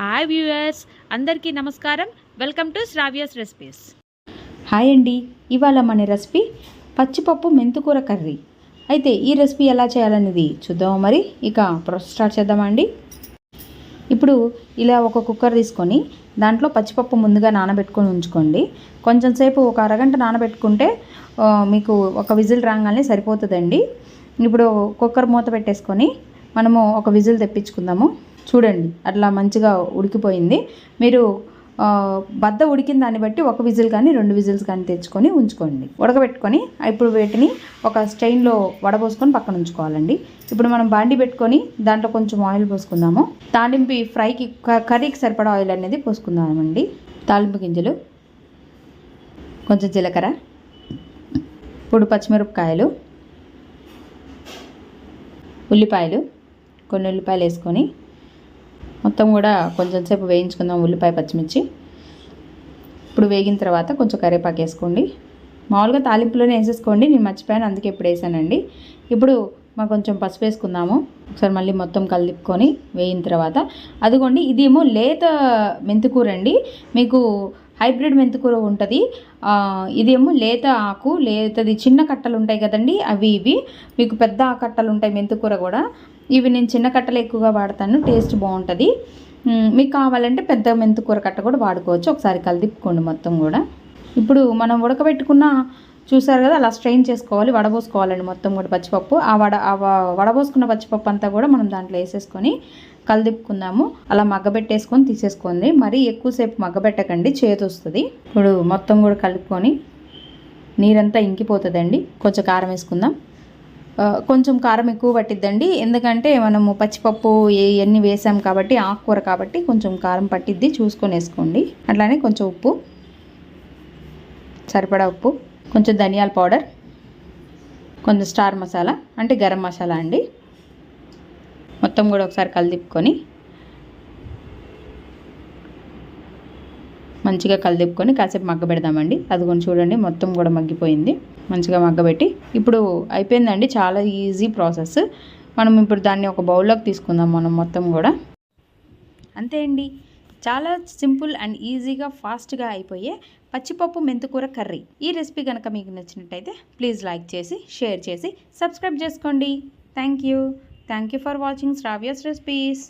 Hi viewers అందరికీ నమస్కారం. Welcome to Shravya's recipes. Hi అండి ఇవాళ మన రెసిపీ పచ్చిపప్పు మెంతుకూర కర్రీ. అయితే ఈ రెసిపీ ఎలా చేయాలనేది చూద్దామా మరి? ఇక ప్రాసెస్ స్టార్ట్ చేద్దామా అండి? ఇప్పుడు ఇలా ఒక కుక్కర్ తీసుకొని దాంట్లో పచ్చిపప్పు ముందుగా నానబెట్టుకొని ఉంచుకోండి. కొంచెం సేపు ఒక అరగంట నానబెట్టుకుంటే మీకు ఒక విజిల్ రాగానే సరిపోతుందండి. ఇప్పుడు కుక్కర్ మూత పెట్టేసుకొని మనము ఒక విజిల్ తెప్పించుకుందాము. చూడండి అట్లా మంచిగా ఉడికిపోయింది. మీరు బద్ద ఉడికిన దాన్ని బట్టి ఒక విజిల్ కానీ రెండు విజిల్స్ కానీ తెచ్చుకొని ఉంచుకోండి. ఉడకబెట్టుకొని ఇప్పుడు వీటిని ఒక స్టెయిన్లో వడబోసుకొని పక్కన ఉంచుకోవాలండి. ఇప్పుడు మనం బాండి పెట్టుకొని దాంట్లో కొంచెం ఆయిల్ పోసుకుందాము. తాలింపు ఫ్రైకి కర్రీకి సరిపడా ఆయిల్ అనేది పోసుకుందామండి. తాలింపు గింజలు కొంచెం జీలకర్ర ఇప్పుడు పచ్చిమిరపకాయలు ఉల్లిపాయలు కొన్ని ఉల్లిపాయలు వేసుకొని మొత్తం కూడా కొంచెం సేపు వేయించుకుందాం ఉల్లిపాయ పచ్చిమిర్చి. ఇప్పుడు వేగిన తర్వాత కొంచెం కరివేపాకు వేసుకోండి. మామూలుగా తాలింపులోనే వేసేసుకోండి. నేను మర్చిపోయాను అందుకే ఇప్పుడు వేసానండి. ఇప్పుడు మనం కొంచెం పసుపు వేసుకుందాము. ఒకసారి మళ్ళీ మొత్తం కలిపుకొని వేయిన తర్వాత అదిగోండి ఇదేమో లేత మెంతికూర అండి. మీకు హైబ్రిడ్ మెంతికూర ఉంటుంది. ఇదేమో లేత ఆకు లేతది చిన్న కట్టలు ఉంటాయి కదండి అవి ఇవి. మీకు పెద్ద కట్టలు ఉంటాయి మెంతికూర కూడా. ఇవి నేను చిన్న కట్టలు ఎక్కువగా వాడతాను టేస్ట్ బాగుంటుంది. మీకు కావాలంటే పెద్ద మెంతికూర కట్ట కూడా వాడుకోవచ్చు. ఒకసారి కలిదిప్పుకోండి మొత్తం కూడా. ఇప్పుడు మనం ఉడకబెట్టుకున్న చూసారు కదా అలా స్ట్రెయిన్ చేసుకోవాలి వడబోసుకోవాలండి మొత్తం కూడా పచ్చిపప్పు. ఆ వడ ఆ వడబోసుకున్న పచ్చిపప్పు అంతా కూడా మనం దాంట్లో వేసేసుకొని కలిదిప్పుకుందాము అలా మగ్గబెట్టేసుకొని తీసేసుకోండి. మరీ ఎక్కువసేపు మగ్గబెట్టకండి చేతి వస్తుంది. ఇప్పుడు మొత్తం కూడా కలుపుకొని నీరంతా ఇంకిపోతుందండి. కొంచెం కారం వేసుకుందాం. కొంచెం కారం ఎక్కువ పట్టిద్దండి. ఎందుకంటే మనము పచ్చిపప్పు ఇవన్నీ వేసాం కాబట్టి ఆకుకూర కాబట్టి కొంచెం కారం పట్టిద్ది. చూసుకొని వేసుకోండి అట్లానే కొంచెం ఉప్పు. సరిపడా ఉప్పు. కొంచెం ధనియాల పౌడర్. కొంచెం స్టార్ మసాలా. అంటే గరం మసాలా అండి. మొత్తం కూడా ఒకసారి కలిదిప్పుకొని మంచిగా కలిదిప్పుకొని కాసేపు మగ్గబెడదామండి అది కొంచెం చూడండి మొత్తం కూడా మగ్గిపోయింది. మంచిగా మగ్గబెట్టి ఇప్పుడు అయిపోయిందండి చాలా ఈజీ ప్రాసెస్. మనం ఇప్పుడు దాన్ని ఒక బౌల్లోకి తీసుకుందాం మనం మొత్తం కూడా. అంతే అండి. చాలా సింపుల్ అండ్ ఈజీగా ఫాస్ట్గా అయిపోయే పచ్చిపప్పు మెంతుకూర కర్రీ. ఈ రెసిపీ కనుక మీకు నచ్చినట్టయితే ప్లీజ్ లైక్ చేసి షేర్ చేసి సబ్స్క్రైబ్ చేసుకోండి. Thank you. Thank you for watching Shravya's recipes.